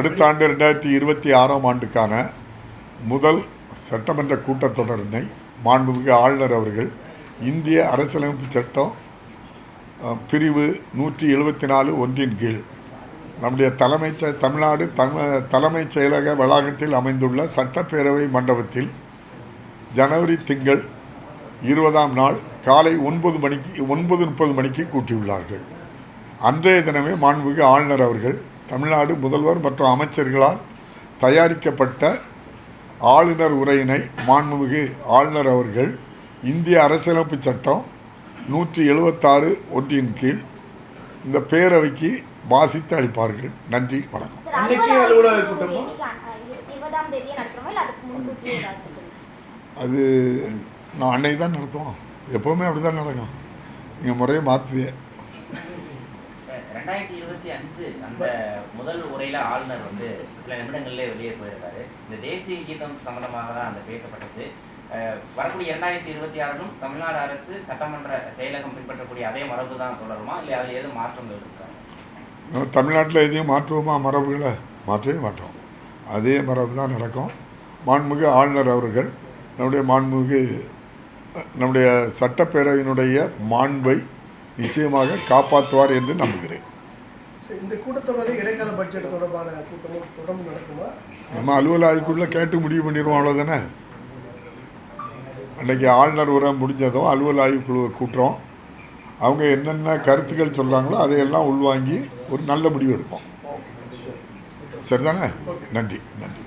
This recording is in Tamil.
அடுத்த ஆண்டு ரெண்டாயிரத்தி இருபத்தி ஆறாம் ஆண்டுக்கான முதல் சட்டமன்ற கூட்டத்தொடரினை மாண்புமிகு ஆளுநர் அவர்கள் இந்திய அரசியலமைப்பு சட்டம் பிரிவு நூற்றி எழுபத்தி நாலு ஒன்றின் கீழ் நம்முடைய தலைமைச் தமிழ்நாடு தம தலைமைச் செயலக வளாகத்தில் அமைந்துள்ள சட்டப்பேரவை மண்டபத்தில் ஜனவரி திங்கள் இருபதாம் நாள் காலை ஒன்பது மணிக்கு ஒன்பது முப்பது மணிக்கு கூட்டியுள்ளார்கள். அன்றைய தினமே மாண்புமிகு ஆளுநர் அவர்கள் தமிழ்நாடு முதல்வர் மற்றும் அமைச்சர்களால் தயாரிக்கப்பட்ட ஆளுநர் உரையினை மாண்புமிகு ஆளுநர் அவர்கள் இந்திய அரசியலமைப்பு சட்டம் நூற்றி எழுபத்தாறு ஒன்றின் கீழ் இந்த பேரவைக்கு வாசித்து அளிப்பார்கள். நன்றி வணக்கம். அது நான் அன்னைக்கு தான் நடத்துவோம். எப்போவுமே அப்படி தான் நடக்கும். நீங்கள் முறையை மாற்றுதே ரெண்டாயிரத்தி இருபத்தி அஞ்சு அந்த முதல் உரையில ஆளுநர் வந்து சில நிமிடங்கள்லயே வெளியே போயிருக்காரு. இந்த தேசிய கீதம் சம்பந்தமாக தான் அந்த பேசப்பட்டுச்சு அஹ் வரக்கூடிய இரண்டாயிரத்தி இருபத்தி ஆறிலும் தமிழ்நாடு அரசு சட்டமன்ற செயலகம் பின்பற்றக்கூடிய அதே மரபு தான் தொடருமா? இல்லை அதில் எதுவும் மாற்றங்கள் இருக்கா? தமிழ்நாட்டில் எதையும் மாற்றுவோமா? மரபுகளை மாற்றவே மாட்டோம். அதே மரபு தான் நடக்கும். மாண்புமிகு ஆளுநர் அவர்கள் நம்முடைய மாண்புமிகு நம்முடைய சட்டப்பேரவையினுடைய மாண்பை நிச்சயமாக காப்பாற்றுவார் என்று நம்புகிறேன். இந்த கூட்டத்தொடரில் இடைக்கால பட்ஜெட் தொடர்பான கூட்டமும் தொடர்ந்து நடக்குமா? நம்ம அலுவல் ஆய்வுக்குள்ளே கேட்டு முடிவு பண்ணிடுவோம் அவ்வளோதானே அன்றைக்கி ஆளுநர் உரை முடிஞ்சதும் அலுவல் ஆய்வுக்குழுவை கூட்டுறோம். அவங்க என்னென்ன கருத்துக்கள் சொல்கிறாங்களோ அதையெல்லாம் உள்வாங்கி ஒரு நல்ல முடிவு எடுப்போம். சரிதானே? நன்றி நன்றி.